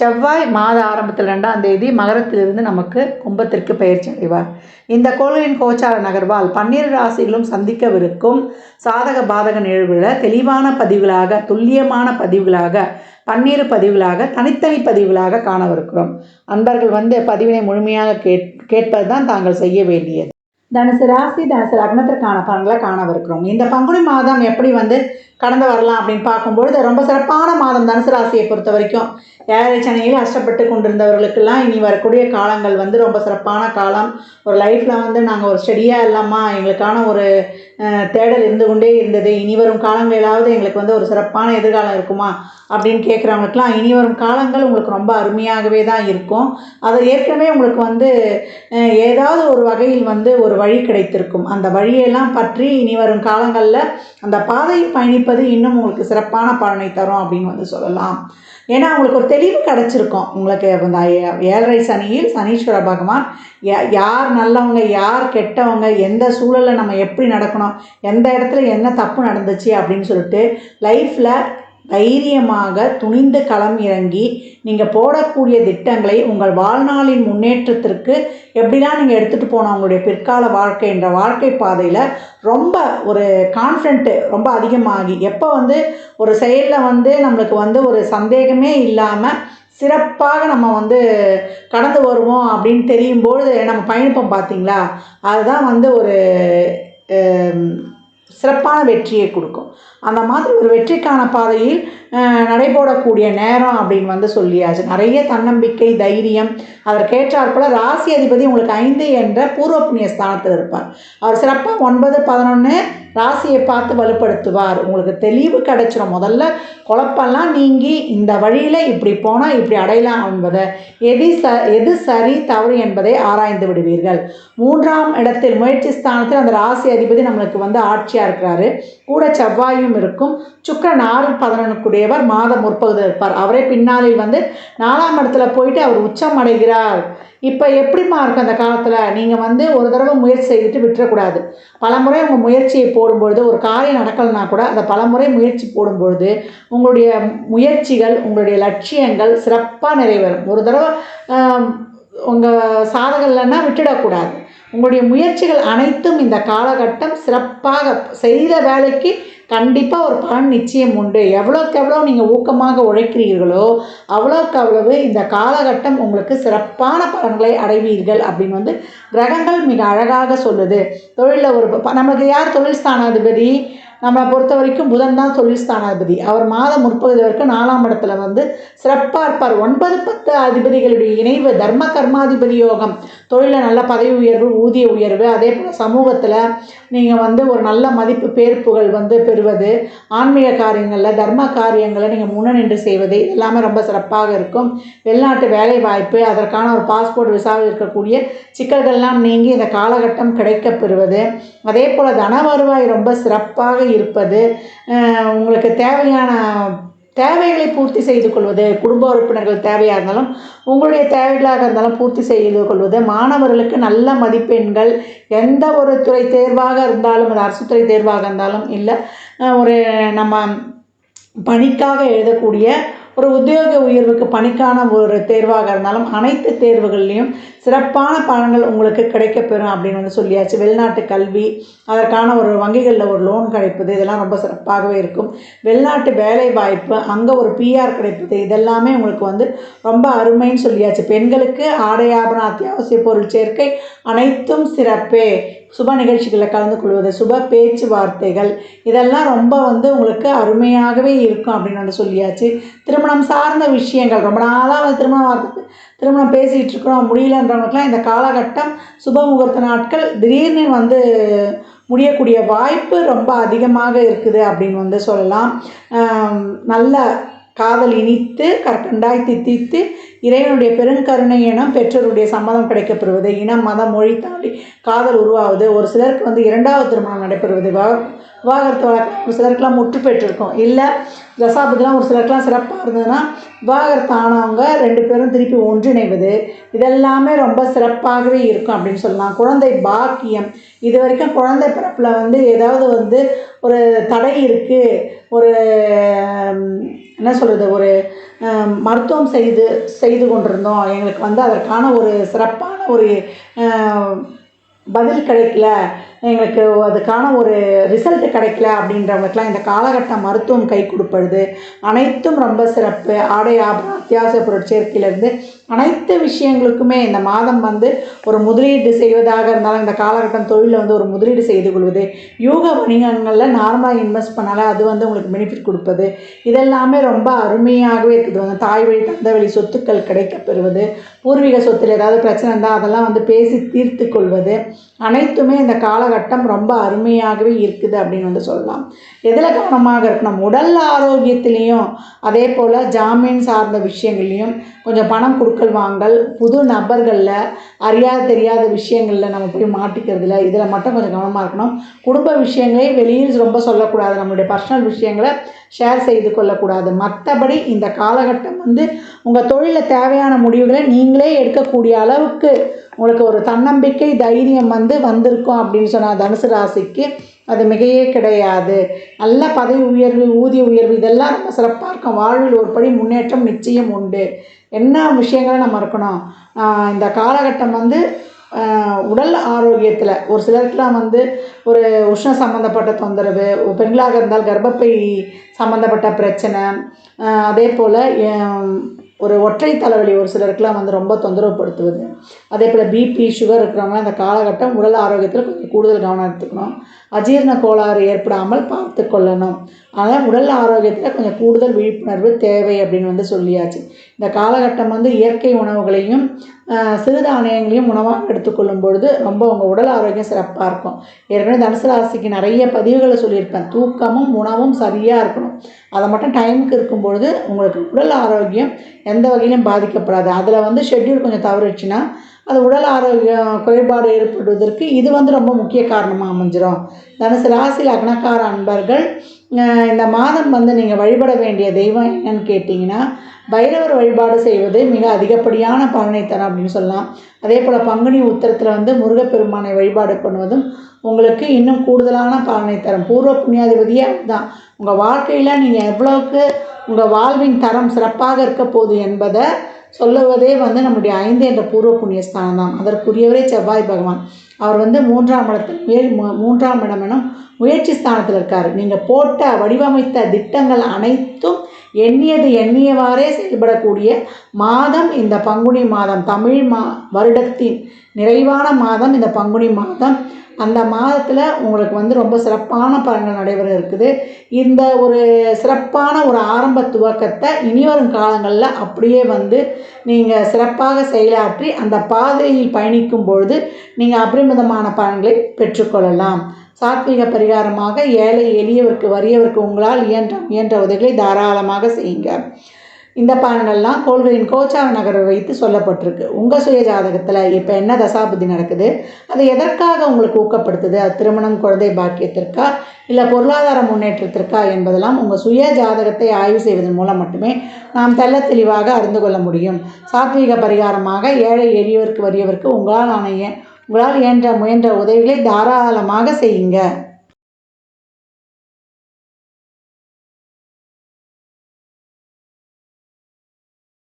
செவ்வாய் மாத ஆரம்பத்தில் ரெண்டாம் தேதி மகரத்திலிருந்து நமக்கு கும்பத்திற்கு பயிற்சி அடைவார். இந்த கோள்களின் கோச்சார நகர்வால் பன்னிரு ராசிகளும் சந்திக்கவிருக்கும் சாதக பாதக நிகழ்வுகளை தெளிவான பதிவுகளாக துல்லியமான பதிவுகளாக பன்னீர் பதிவுகளாக தனித்தனி பதிவுகளாக காணவிருக்கிறோம். அன்பர்கள் வந்து பதிவினை முழுமையாக கேட் கேட்பது தான் தாங்கள் செய்ய வேண்டியது. தனுசு ராசி தனுசு லக்னத்திற்கான பலன்களை காணவிருக்கிறோம். இந்த பங்குனி மாதம் எப்படி வந்து கடந்து வரலாம் அப்படின்னு பார்க்கும்பொழுது ரொம்ப சிறப்பான மாதம் தனுசு ராசியை பொறுத்த வரைக்கும். ஏழரை சனியில் கஷ்டப்பட்டு கொண்டிருந்தவர்களுக்கெல்லாம் இனி வரக்கூடிய காலங்கள் வந்து ரொம்ப சிறப்பான காலம். ஒரு லைஃப்பில் வந்து நாங்கள் ஒரு ஸ்டடியாக இல்லாமா எங்களுக்கான ஒரு தேடல் இருந்து கொண்டே இருந்தது. இனி வரும் காலங்களிலாவது எங்களுக்கு வந்து ஒரு சிறப்பான எதிர்காலம் இருக்குமா அப்படின்னு கேட்குறவங்களுக்குலாம் இனி வரும் காலங்கள் உங்களுக்கு ரொம்ப அருமையாகவே தான் இருக்கும். அது ஏற்கனவே உங்களுக்கு வந்து ஏதாவது ஒரு வகையில் வந்து ஒரு வழி கிடைத்திருக்கும். அந்த வழியெல்லாம் பற்றி இனி வரும் காலங்களில் அந்த பாதையில் பயணிப்பது இன்னும் உங்களுக்கு சிறப்பான பலனை தரும் அப்படின்னு வந்து சொல்லலாம். ஏன்னா உங்களுக்கு ஒரு தெளிவு கிடச்சிருக்கும். உங்களுக்கு அந்த ஏழரை சனியில் சனீஸ்வர பகவான் யா- யார் நல்லவங்க யார் கெட்டவங்க எந்த சூழலில் நம்ம எப்படி நடக்கணும் எந்த இடத்துல என்ன தப்பு நடந்துச்சு அப்படின்னு சொல்லிட்டு லைஃப்பில் தைரியமாக துணிந்து களம் இறங்கி நீங்கள் போடக்கூடிய திட்டங்களை உங்கள் வாழ்நாளின் முன்னேற்றத்திற்கு எப்படிலாம் நீங்கள் எடுத்துகிட்டு போனோம் உங்களுடைய பிற்கால வாழ்க்கை என்ற வாழ்க்கை பாதையில் ரொம்ப ஒரு கான்ஃபிடென்ட்டு ரொம்ப அதிகமாகி எப்போ வந்து ஒரு செயலில் வந்து நம்மளுக்கு வந்து ஒரு சந்தேகமே இல்லாமல் சிறப்பாக நம்ம வந்து கடந்து வருவோம் அப்படின்னு தெரியும்பொழுது நம்ம பயணிப்போம் பார்த்தீங்களா அதுதான் வந்து ஒரு சிறப்பான வெற்றியை கொடுக்கும். அந்த மாதிரி ஒரு வெற்றிக்கான பாதையில் நடைபோடக்கூடிய நேரம் அப்படின்னு வந்து சொல்லியாச்சு. நிறைய தன்னம்பிக்கை தைரியம் அதற்கேற்றாற்போல் ராசி அதிபதி உங்களுக்கு ஐந்து என்ற பூர்வ புண்ணிய ஸ்தானத்தில் இருப்பார். அவர் சிறப்பாக ஒன்பது பதினொன்று ராசியை பார்த்து வலுப்படுத்துவார். உங்களுக்கு தெளிவு கிடைச்சிடும் முதல்ல குழப்பம்லாம் நீங்கி இந்த வழியில் இப்படி போனால் இப்படி அடையலாம் என்பதை எது ச எது சரி தவறு என்பதை ஆராய்ந்து விடுவீர்கள். மூன்றாம் இடத்தில் முயற்சி ஸ்தானத்தில் அந்த ராசி அதிபதி நம்மளுக்கு வந்து ஆட்சியாக இருக்கிறாரு. கூட செவ்வாயும் இருக்கும். சுக்கரன் ஆறு பதினொன்றுக்குடையவர் மாதம் முற்பகுதியில் இருப்பார். அவரே பின்னாளில் வந்து நாலாம் இடத்துல போயிட்டு அவர் உச்சம் அடைகிறார். இப்போ எப்படிம்மா இருக்கும் அந்த காலத்தில்? நீங்கள் வந்து ஒரு தடவை முயற்சி செய்துட்டு விட்டுறக்கூடாது. பலமுறை உங்கள் முயற்சியை போடும்பொழுது ஒரு காரியம் நடக்கலைன்னா கூட அதை பலமுறை முயற்சி போடும்பொழுது உங்களுடைய முயற்சிகள் உங்களுடைய லட்சியங்கள் சிறப்பாக நிறைவேறும். ஒரு தடவை உங்கள் சாதகம் இல்லைன்னா விட்டுடக்கூடாது. உங்களுடைய முயற்சிகள் அனைத்தும் இந்த காலகட்டம் சிறப்பாக செய்த வேலைக்கு கண்டிப்பாக ஒரு பலன் நிச்சயம் உண்டு. எவ்வளோக்கு எவ்வளோ நீங்கள் ஊக்கமாக உழைக்கிறீர்களோ அவ்வளோக்கு அவ்வளவு இந்த காலகட்டம் உங்களுக்கு சிறப்பான பலன்களை அடைவீர்கள் அப்படின்னு வந்து கிரகங்கள் மிக அழகாக சொல்லுது. தொழிலில் ஒரு ப- நமக்கு யார் தொழில் ஸ்தானாதிபதி? நம்மளை பொறுத்த வரைக்கும் புதன் தான் தொழில் ஸ்தானாதிபதி. அவர் மாதம் முற்பகுதி வரைக்கும் நாலாம் இடத்துல வந்து சிறப்பாக இருப்பார். ஒன்பது பத்து அதிபதிகளுடைய இணைவு தர்ம கர்மாதிபதி யோகம் தொழிலில் நல்ல பதவி உயர்வு ஊதிய உயர்வு அதே போல் சமூகத்தில் நீங்கள் வந்து ஒரு நல்ல மதிப்பு பேர் புகழ் வந்து பெறுவது ஆன்மீக காரியங்களில் தர்ம காரியங்களை நீங்கள் முன்னணின்று செய்வது எல்லாமே ரொம்ப சிறப்பாக இருக்கும். வெளிநாட்டு வேலை வாய்ப்பு அதற்கான ஒரு பாஸ்போர்ட் விசாவில் இருக்கக்கூடிய சிக்கல்கள்லாம் நீங்கி இந்த காலகட்டம் கிடைக்கப்பெறுவது அதே போல் தன வருவாய் ரொம்ப சிறப்பாக இருப்பது உங்களுக்கு தேவையான தேவைகளை பூர்த்தி செய்து கொள்வது குடும்ப உறுப்பினர்கள் தேவையாக இருந்தாலும் உங்களுடைய தேவைகளாக இருந்தாலும் பூர்த்தி செய்து கொள்வது மாணவர்களுக்கு நல்ல மதிப்பெண்கள் எந்த ஒரு துறை தேர்வாக இருந்தாலும் அது அரசு துறை தேர்வாக இருந்தாலும் இல்லை ஒரு நம்ம பணிக்காக எழுதக்கூடிய ஒரு உத்தியோக உயர்வுக்கு பணிக்கான ஒரு தேர்வாக இருந்தாலும் அனைத்து தேர்வுகள்லேயும் சிறப்பான பலன்கள் உங்களுக்கு கிடைக்கப்பெறும் அப்படின்னு வந்து சொல்லியாச்சு. வெளிநாட்டு கல்வி அதற்கான ஒரு வங்கிகளில் ஒரு லோன் கிடைப்பது இதெல்லாம் ரொம்ப சிறப்பாகவே இருக்கும். வெளிநாட்டு வேலை வாய்ப்பு அங்கே ஒரு பிஆர் கிடைப்பது இதெல்லாமே உங்களுக்கு வந்து ரொம்ப அருமைன்னு சொல்லியாச்சு. பெண்களுக்கு ஆடை ஆபரண அத்தியாவசிய பொருள் சேர்க்கை அனைத்தும் சிறப்பே. சுப நிகழ்ச்சிகளில் கலந்து கொள்வது சுப பேச்சுவார்த்தைகள் இதெல்லாம் ரொம்ப வந்து உங்களுக்கு அருமையாகவே இருக்கும் அப்படின்னு வந்து சொல்லியாச்சு. திருமணம் சார்ந்த விஷயங்கள் ரொம்ப நாளாக வந்து திருமணம் வார்த்தை திருமணம் பேசிகிட்டு இருக்கிறோம் முடியலன்றவங்களுக்குலாம் இந்த காலகட்டம் சுப முகூர்த்த நாட்கள் திடீர்னு வந்து முடியக்கூடிய வாய்ப்பு ரொம்ப அதிகமாக இருக்குது அப்படின்னு வந்து சொல்லலாம். நல்ல காதல் இனித்து கற்பண்டாய் தித்தித்து இறைவனுடைய பெருங்கருணை எனும் பெற்றோருடைய சம்மதம் கிடைக்கப்பெறுவது இனம் மதம் மொழி தாண்டி காதல் உருவாவது. ஒரு சிலருக்கு வந்து இரண்டாவது திருமணம் நடைபெறுவது. விவாகரத்து வழக்கு ஒரு சிலருக்குலாம் முற்று பெற்றிருக்கும் இல்லை தசாபதிலாம் ஒரு சிலருக்குலாம் சிறப்பாக இருந்ததுன்னா விவாகரத்து ஆனவங்க ரெண்டு பேரும் திருப்பி ஒன்றிணைவது இதெல்லாமே ரொம்ப சிறப்பாகவே இருக்கும் அப்படின்னு சொல்லலாம். குழந்தை பாக்கியம். இது வரைக்கும் குழந்தை பிறப்பில் வந்து ஏதாவது வந்து ஒரு தடை இருக்குது ஒரு என்ன சொல்கிறது ஒரு மருத்துவம் செய்து செய்து கொண்டிருந்தோம். எங்களுக்கு வந்து அதற்கான ஒரு சிறப்பான ஒரு பதில் கிடைக்கல. எங்களுக்கு அதுக்கான ஒரு ரிசல்ட்டு கிடைக்கல அப்படின்றவங்களுக்குலாம் இந்த காலகட்டம் மருத்துவம் கை கொடுப்படுது அனைத்தும் ரொம்ப சிறப்பு. ஆடை ஆபரணம் அத்தியாவசிய பொருட்சேர்க்கையிலேருந்து அனைத்து விஷயங்களுக்குமே இந்த மாதம் வந்து ஒரு முதலீடு செய்வதாக இருந்தாலும் இந்த காலகட்டம் தொழிலில் வந்து ஒரு முதலீடு செய்து கொள்வது. யூக வணிகங்களில் நார்மலாக இன்வெஸ்ட் பண்ணாலே அது வந்து உங்களுக்கு பெனிஃபிட் கொடுப்பது. இதெல்லாமே ரொம்ப அருமையாகவே இருக்குது. வந்து தாய் வழி தந்த வழி சொத்துக்கள் கிடைக்கப்பெறுவது. பூர்வீக சொத்தில் ஏதாவது பிரச்சனை இருந்தால் அதெல்லாம் வந்து பேசி தீர்த்து கொள்வது. அனைத்துமே இந்த காலகட்டம் ரொம்ப அருமையாகவே இருக்குது அப்படின்னு வந்து சொல்லலாம். எதில் கவனமாக இருக்கணும்? உடல் ஆரோக்கியத்திலையும் அதே போல் ஜாமீன் சார்ந்த விஷயம் விஷயங்கள்லையும் கொஞ்சம் பணம் கொடுக்கல் வாங்கல் புது நபர்களில் அறியாத தெரியாத விஷயங்களில் நம்ம போய் மாட்டிக்கிறதுல இதில் மட்டும் கொஞ்சம் கவனமாக இருக்கணும். குடும்ப விஷயங்களை வெளியில் ரொம்ப சொல்லக்கூடாது. நம்மளுடைய பர்சனல் விஷயங்களை ஷேர் செய்து கொள்ளக்கூடாது. மற்றபடி இந்த காலகட்டம் வந்து உங்கள் தொழிலில் தேவையான முடிவுகளை நீங்களே எடுக்கக்கூடிய அளவுக்கு உங்களுக்கு ஒரு தன்னம்பிக்கை தைரியம் வந்து வந்திருக்கும் அப்படின்னு சொன்னால் தனுசு ராசிக்கு அது மிகையே கிடையாது. நல்ல பதவி உயர்வு ஊதிய உயர்வு இதெல்லாம் ரொம்ப சிறப்பாக இருக்கும். வாழ்வில் ஒரு படி முன்னேற்றம் நிச்சயம் உண்டு. என்ன விஷயங்களை நம்ம இருக்கணும்? இந்த காலகட்டம் வந்து உடல் ஆரோக்கியத்தில் ஒரு சிலருக்குலாம் வந்து ஒரு உஷ்ண சம்மந்தப்பட்ட தொந்தரவு பெண்களாக இருந்தால் கர்ப்பப்பை சம்மந்தப்பட்ட பிரச்சனை அதே போல் ஒரு ஒற்றை தலைவலி ஒரு சிலருக்குலாம் வந்து ரொம்ப தொந்தரவுப்படுத்துவது அதே போல் பிபி சுகர் இருக்கிறவங்க அந்த காலகட்டம் உடல் ஆரோக்கியத்தில் கொஞ்சம் கூடுதல் கவனம் எடுத்துக்கணும். அஜீரண கோளாறு ஏற்படாமல் பார்த்து கொள்ளணும். அதனால் உடல் ஆரோக்கியத்தில் கொஞ்சம் கூடுதல் விழிப்புணர்வு தேவை அப்படின்னு வந்து சொல்லியாச்சு. இந்த காலகட்டம் வந்து இயற்கை உணவுகளையும் சிறுதானியங்களையும் உணவாக எடுத்துக்கொள்ளும் பொழுது ரொம்ப உங்கள் உடல் ஆரோக்கியம் சிறப்பாக இருக்கும். ஏற்கனவே தனுசு ராசிக்கு நிறைய பதிவுகளை சொல்லியிருப்பேன். தூக்கமும் உணவும் சரியாக இருக்கணும். அதை மட்டும் டைமுக்கு இருக்கும்பொழுது உங்களுக்கு உடல் ஆரோக்கியம் எந்த வகையிலும் பாதிக்கப்படாது. அதில் வந்து ஷெட்யூல் கொஞ்சம் தவறுச்சுன்னா அது உடல் ஆரோக்கியம் குறைபாடு ஏற்படுவதற்கு இது வந்து ரொம்ப முக்கிய காரணமாக அமைஞ்சிடும் தனுசு ராசியில் அக்னக்கார அன்பர்கள் இந்த மாதம் வந்து நீங்கள் வழிபட வேண்டிய தெய்வம் என்னன்னு கேட்டிங்கன்னா பைரவர் வழிபாடு செய்வது மிக அதிகப்படியான பலனை தரும் அப்படின்னு சொல்லலாம். அதே போல் பங்குனி உத்தரத்தில் வந்து முருகப்பெருமானை வழிபாடு பண்ணுவதும் உங்களுக்கு இன்னும் கூடுதலான பலனை தரும். பூர்வ புண்ணியாதிபதியே அதுதான். உங்கள் வாழ்க்கையில் நீங்கள் எவ்வளோக்கு உங்கள் வாழ்வின் தரம் சிறப்பாக இருக்க போகுது என்பதை சொல்லுவதே வந்து நம்முடைய ஐந்து என்ற பூர்வ புண்ணிய ஸ்தானம் தான். அதற்குரியவரே செவ்வாய் பகவான். அவர் வந்து மூன்றாம் இடத்தில் மேல் மூன்றாம் இடம் எனும் முயற்சி ஸ்தானத்தில் இருக்கார். நீங்கள் போட்ட வடிவமைத்த திட்டங்கள் அனைத்தும் எண்ணியது எண்ணியவாறே செயல்படக்கூடிய மாதம் இந்த பங்குனி மாதம். தமிழ் மா வருடத்தின் நிறைவான மாதம் இந்த பங்குனி மாதம். அந்த மாதத்தில் உங்களுக்கு வந்து ரொம்ப சிறப்பான பலன்கள் நடைபெற இருக்குது. இந்த ஒரு சிறப்பான ஒரு ஆரம்ப துவக்கத்தை இனிவரும் காலங்களில் அப்படியே வந்து நீங்கள் சிறப்பாக செயலாற்றி அந்த பாதையில் பயணிக்கும் பொழுது நீங்கள் அபரிமிதமான பலன்களை பெற்றுக்கொள்ளலாம். சாத்விக பரிகாரமாக ஏழை எளியவருக்கு வறியவருக்கு உங்களால் இயன்ற இயன்ற உதவிகளை தாராளமாக செய்யுங்க. இந்த பலனெல்லாம் கோள்களின் கோச்சார நகரை வைத்து சொல்லப்பட்டிருக்கு. உங்கள் சுய ஜாதகத்தில் இப்போ என்ன தசாபுத்தி நடக்குது? அது எதற்காக உங்களுக்கு ஊக்கப்படுத்துது? அது திருமணம் குழந்தை பாக்கியத்திற்கா? இல்லை பொருளாதார முன்னேற்றத்திற்கா என்பதெல்லாம் உங்கள் சுய ஜாதகத்தை ஆய்வு செய்வதன் மூலம் மட்டுமே நாம் தெல்ல தெளிவாக அறிந்து கொள்ள முடியும். சாத்வீக பரிகாரமாக ஏழை எளியவருக்கு வறியவருக்கு உங்களால் ஆணைய உங்களால் இயன்ற முயன்ற உதவிகளை தாராளமாக செய்யுங்க.